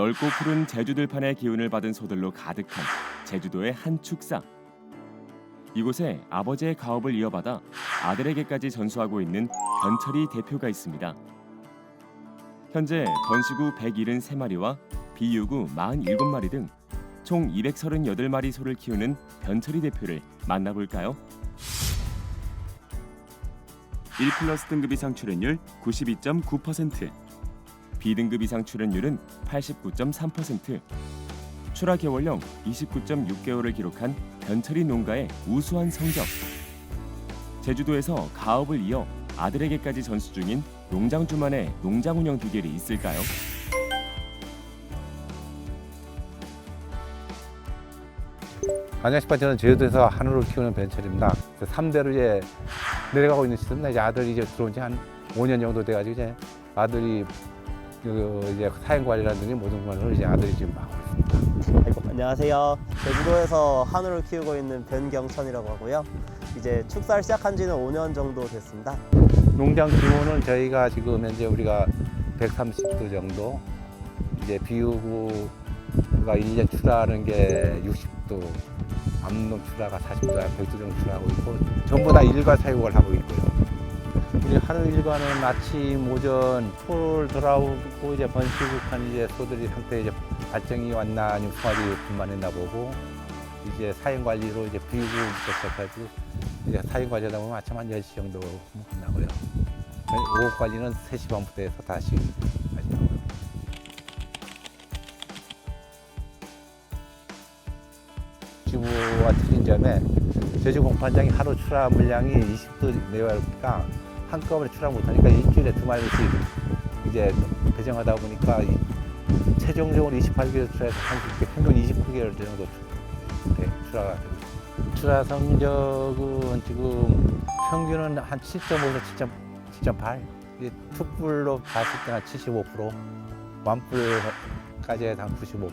넓고 푸른 제주 들판의 기운을 받은 소들로 가득한 제주도의 한 축사. 이곳에 아버지의 가업을 이어받아 아들에게까지 전수하고 있는 변철이 대표가 있습니다. 현재 번시구 173마리와 비유구 47마리 등 총 238마리 소를 키우는 변철이 대표를 만나볼까요? 1 플러스 등급 이상 출연율 92.9%, B등급 이상 출연율은 89.3%, 출하 개월령 29.6개월을 기록한 변철이 농가의 우수한 성적. 제주도에서 가업을 이어 아들에게까지 전수 중인 농장주만의 농장 운영 비결이 있을까요? 안녕하십니까 저는 제주도에서 한우를 키우는 변철입니다. 3대로 이제 내려가고 있는 시점입니다. 아들이 이제 들어온 지 한 5년 정도 돼가지고 이제 아들이 그 이제 사행 관리라든지 모든 것을 이제 아들이 지금 하고 있습니다. 아이고, 안녕하세요. 제주도에서 한우를 키우고 있는 변경천이라고 하고요. 이제 축사를 시작한 지는 5년 정도 됐습니다. 농장 규모는 저희가 지금 현재 우리가 130도 정도 이제 비우구가 1년 출하하는 게 60도 암농 출하가 40도, 백도 정도 출하하고 있고 전부 다 일과 사육을 하고 있고요. 하루 일과는 아침, 오전, 풀 돌아오고 이제 번식한 이제 소들이 상태 이제 발정이 왔나 아니면 송아지 분만했나 보고 이제 사행 관리로 이제 비우구부터 시작해가지고 이제 사행 관리하다 보면 아침 한 10시 정도 끝나고요. 오후 관리는 3시 반부터 해서 다시 마시고요. 지부와 틀린 점에 제주 공판장이 하루 출하 물량이 20도 내외니까 한꺼번에 출하 못하니까 일주일에 두 마리씩 이제 배정하다 보니까 이 최종적으로 28개월 출하해서 한 평균 29개월 정도 출- 네, 출하가 되고 있습니다. 출하 성적은 지금 평균은 한 7.5에서 7.8 7.8. 이게 투뿔로 봤을 때는 75%, 완뿔까지 해서 한 95%.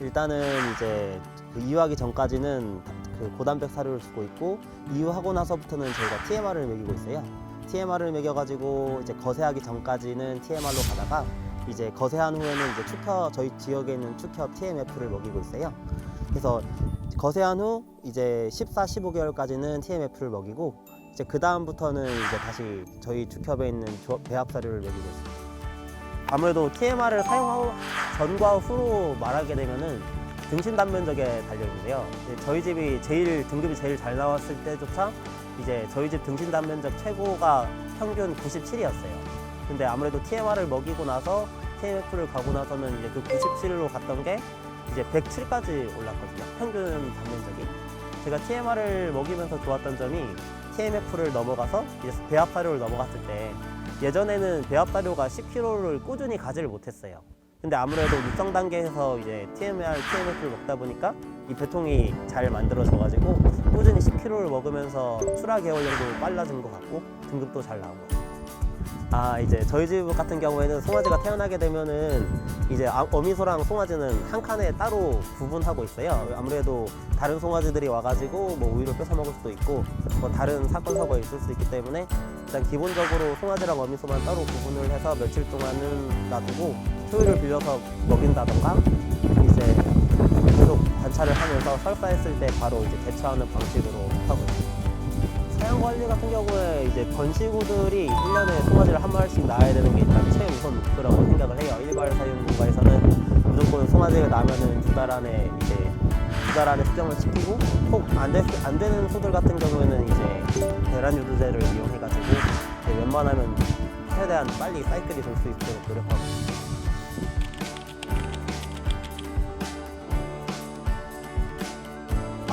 일단은 이제 그 이유하기 전까지는 그 고단백 사료를 주고 있고 이유하고 나서부터는 저희가 TMR을 먹이고 있어요. TMR을 먹여가지고 이제 거세하기 전까지는 TMR로 가다가 이제 거세한 후에는 이제 축협 저희 지역에 있는 축협 TMF를 먹이고 있어요. 그래서 거세한 후 이제 14, 15개월까지는 TMF를 먹이고 이제 그 다음부터는 이제 다시 저희 축협에 있는 조- 배합 사료를 먹이고 있어요. 아무래도 TMR을 사용하고 전과 후로 말하게 되면은 등신 단면적에 달려 있는데요. 이제 저희 집이 제일 등급이 제일 잘 나왔을 때조차 이제 저희 집 등신 단면적 최고가 평균 97이었어요. 근데 아무래도 TMR을 먹이고 나서 TMF를 가고 나서는 이제 그 97로 갔던 게 이제 107까지 올랐거든요. 평균 단면적이. 제가 TMR을 먹이면서 좋았던 점이 TMF를 넘어가서 이제 배합 사료를 넘어갔을 때 예전에는 배합 사료가 10kg를 꾸준히 가지를 못했어요. 근데 아무래도 육성 단계에서 이제 TMR, TMF를 먹다 보니까 이 배통이 잘 만들어져가지고 꾸준히 10kg를 먹으면서 출하 개월량도 빨라진 것 같고 등급도 잘 나온 것 같아요. 아 이제 저희 집 같은 경우에는 송아지가 태어나게 되면은 이제 아- 어미소랑 송아지는 한 칸에 따로 구분하고 있어요. 아무래도 다른 송아지들이 와가지고 뭐 우유를 뺏어 먹을 수도 있고 뭐 다른 사건 사고가 있을 수도 있기 때문에 일단 기본적으로 송아지랑 어미소만 따로 구분을 해서 며칠 동안은 놔두고 초유를 빌려서 먹인다던가 이제 계속 관찰을 하면서 설사했을 때 바로 이제 대처하는 방식으로 하고 있어요. 사양 관리 같은 경우에 이제 번시구들이 1년에 송아지를 한 마리씩 낳아야 되는 게 일단 최우선 목표라고 생각을 해요. 일괄 사육 농가에서는 무조건 송아지가 나면은 두 달 안에 이제 두 달 안에 수정을 시키고 혹안안 되는 소들 같은 경우에는 이제 계란 유두제를 이용해가지고 웬만하면 최대한 빨리 사이클이 돌수 있도록 노력하고 있습니다.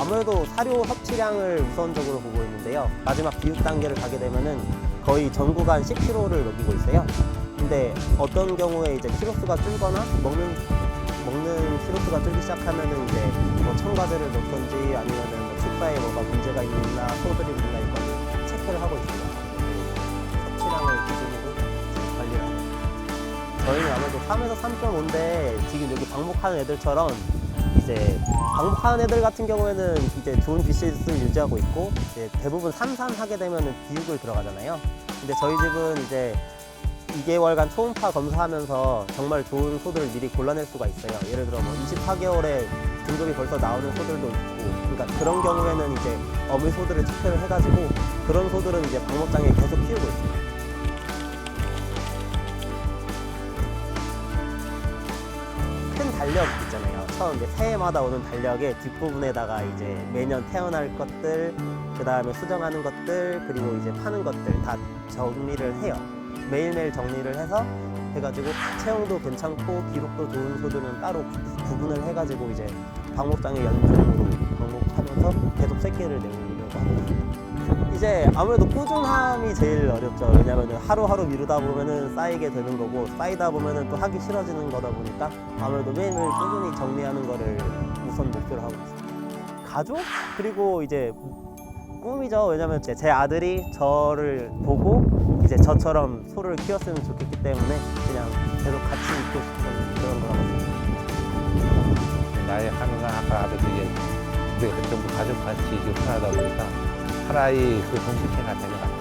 아무래도 사료 섭취량을 우선적으로 보고 있는데요. 마지막 비육 단계를 가게 되면은 거의 전 구간 10kg를 먹이고 있어요. 근데 어떤 경우에 이제 키로수가 줄거나 먹는 먹는 키로수가 줄기 시작하면은 이제 뭐 첨가제를 넣던지 아니면은 뭐 축사에 뭐가 문제가 있나 소들이 문제가 있거나 체크를 하고 있습니다. 섭취량을 기준으로 관리를 하고 있습니다. 저희는 아무래도 3에서 3.5인데 지금 여기 방목하는 애들처럼 이제 방목하는 애들 같은 경우에는 이제 좋은 BCS를 유지하고 있고 이제 대부분 삼산 하게 되면은 비육을 들어가잖아요. 근데 저희 집은 이제 2개월간 초음파 검사하면서 정말 좋은 소들을 미리 골라낼 수가 있어요. 예를 들어 뭐 24개월에 등급이 벌써 나오는 소들도 있고, 그러니까 그런 경우에는 이제 어미 소들을 체크를 해가지고 그런 소들은 이제 방목장에 계속 키우고 있어요. 큰 달력 있잖아요. 처음 이제 새해마다 오는 달력의 뒷부분에다가 이제 매년 태어날 것들, 그 다음에 수정하는 것들, 그리고 이제 파는 것들 다 정리를 해요. 매일매일 정리를 해서 해가지고 체형도 괜찮고 기록도 좋은 소들은 따로 구- 구분을 해가지고 이제 방목장의 연중으로 방목하면서 계속 새끼를 내려고 하고 이제 아무래도 꾸준함이 제일 어렵죠. 왜냐면은 하루하루 미루다 보면은 쌓이게 되는 거고 쌓이다 보면은 또 하기 싫어지는 거다 보니까 아무래도 매일매일 꾸준히 정리하는 거를 우선 목표로 하고 있어요. 가족 그리고 이제 꿈이죠. 왜냐면 제, 제 아들이 저를 보고 이제 저처럼 소를 키웠으면 좋겠기 때문에 그냥 계속 같이 있고 싶은 그런 거라고 생각해요. 나의 하루가 아까 하듯이 이게 우리가 전부 가족같이 지금 살아다 보니까 하나의 그 공식체가 되는 것 같아요.